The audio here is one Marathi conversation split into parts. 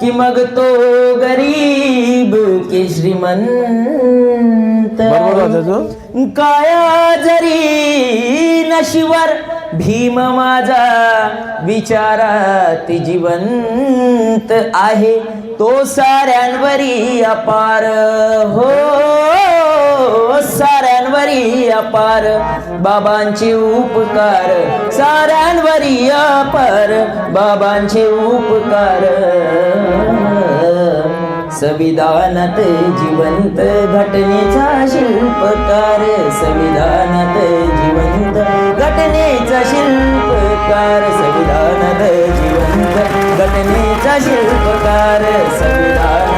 कि मग तो गरीब की श्रीमंत। काया जरी नशिवर भीम माझा विचारात जिवंत आहे तो साऱ्यांवरी अपार. हो साऱ्यांवरी अपार. बाबांचे उपकार साऱ्यांवरी अपार. बाबांचे उपकार. संविधानात जिवंत घटनेचा शिल्पकार. संविधानात जिवंत घटनेचा शिल्पकार. संविधानात जिवंत घटनेचा शिल्पकार. संविधान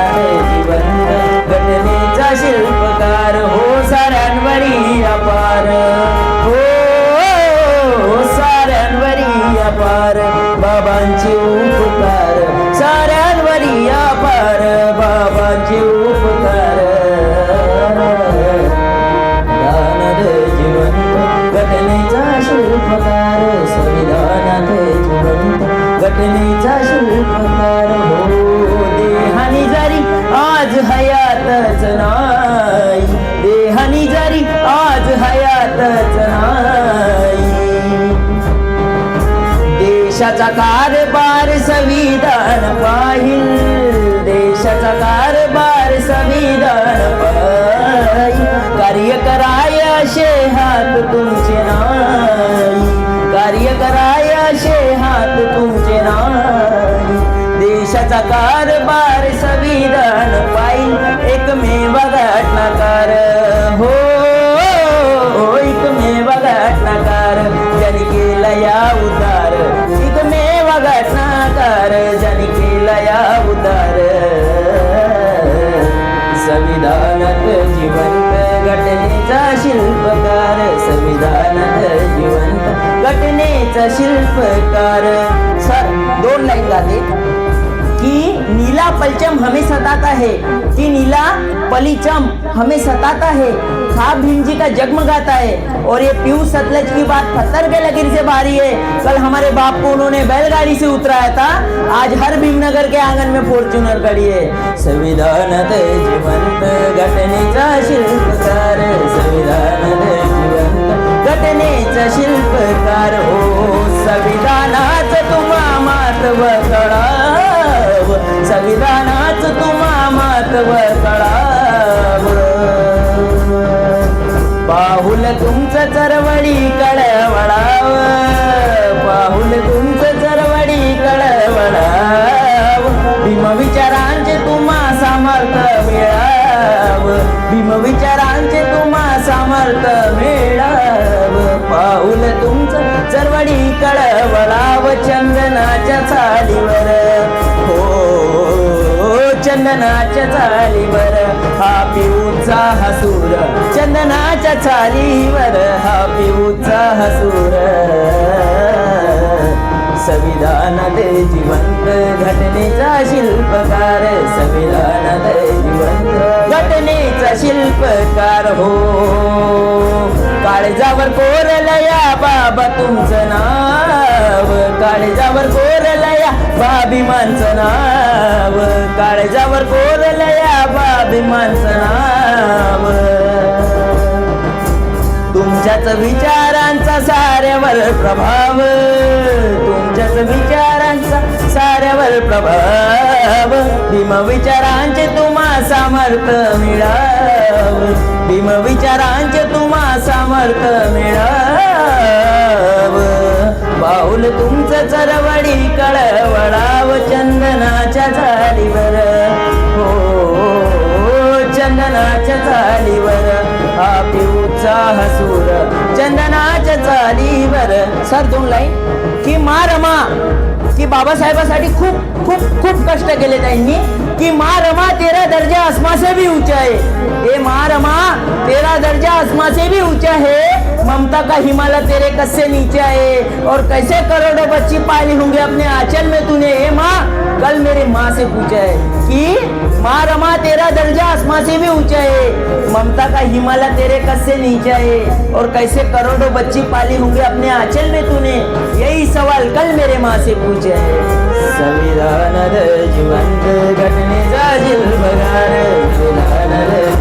बाबांचे उपकार साऱ्यांवरी पार बाबांचे उपकार. दानद जिवंत घटनेचा शिल्पकार संविधानात जिवंत घटनेचा शिल्पकार हो देहानी जरी देशाचा कारभार संविधान पाहिल. देशाचा कारभार संविधान पाहिल. कार्य कराय असे हात तुमचे नाही. कार्य कराय असे हात तुमचे नाही. देशाचा कारभार संविधान पाहिल. एकमेव घटनाकार. हो, हो, हो एकमेव घटनाकार. त्यांनी केला या उतार घटनाकार ज्याने केला या उतार। संविधानात जिवंत घटनेचा शिल्पकार संविधानात जिवंत घटनेचा शिल्पकार। सर दोन लाईन गाते की नीला पलचम हमें सताता है ती नीला पलिचम हमें सताता है खाब भिंजी का जगमगाता है और ये पीयूष सतलज की बात पत्थर के लकीर से भारी है। कल हमारे बाप को उन्होंने बैलगाड़ी से उतराया था। आज हर भीमनगर के आंगन में फॉर्च्यूनर खड़ी है। संविधान जिवंत घटनेचा शिल्पकार संविधानात जिवंत घटनेचा शिल्पकार हो। संविधानाच तुम्हा महत्त्व कळाव। संविधानाच तुम्हा महत्त्व कळाव पाहुल तुमचं चरवडी कळवळाव. पाहुल तुमचं चरवडी कळवळाव. भीम विचारांचे तुम्हा सामर्थ मिळाव. भीम विचारांचे तुम्हा सामर्थ मिळाव. पाहुल तुमचं चरवडी कळवळाव. चंदनाच्या चालीवर चंदनाच्या चालीवर हा पिऊचा हसूर. चंदनाच्या चालीवर हा पिऊचा हसूर. संविधानात जिवंत घटनेचा शिल्पकार संविधानात जिवंत घटनेचा शिल्पकार हो. काळजावर कोरलया बाबा तुमचं नाव. काळजावर कोरलया बाबीमांचं नाव. काळजावर कोरलया बाबीमांचं नाव. तुमच्याच विचारांचा साऱ्यावर प्रभाव. तुमच्याच विचारांचा साऱ्यावर प्रभाव. भीम विचारांचे तुम्हा सामर्थ मिळाव. भीम विचारांचे तुम्हा सामर्थ मिळाव. तुमचं चरवडी कळवळाव चंदनाच्या झालीवर. हो चंदनाच्या झालीवर. हा पिऊचा हसूर चंदनाच्या चालीवर सर दोन लाईन की मा. रमा की बाबासाहेबासाठी खूप खूप खूप कष्ट केले त्यांनी, कि माँ रमा तेरा दर्जा आसमां से भी ऊँचा है ए माँ रमा तेरा दर्जा आसमां से भी ऊँचा है ममता का हिमालय तेरे कस्से नीचे है और कैसे करोड़ों बच्ची पाली होंगे अपने आंचल में तूने? ए माँ, कल मेरी माँ से पूछा है कि माँ रमा तेरा दर्जा आसमां से भी ऊँचा है ममता का हिमालय तेरे कस्से नीचे है और कैसे करोड़ों बच्ची पाली होंगे अपने आंचल में तूने? यही सवाल कल मेरे माँ से पूछा है। संविधान घटने घटनेचा जिल्बगार संविधान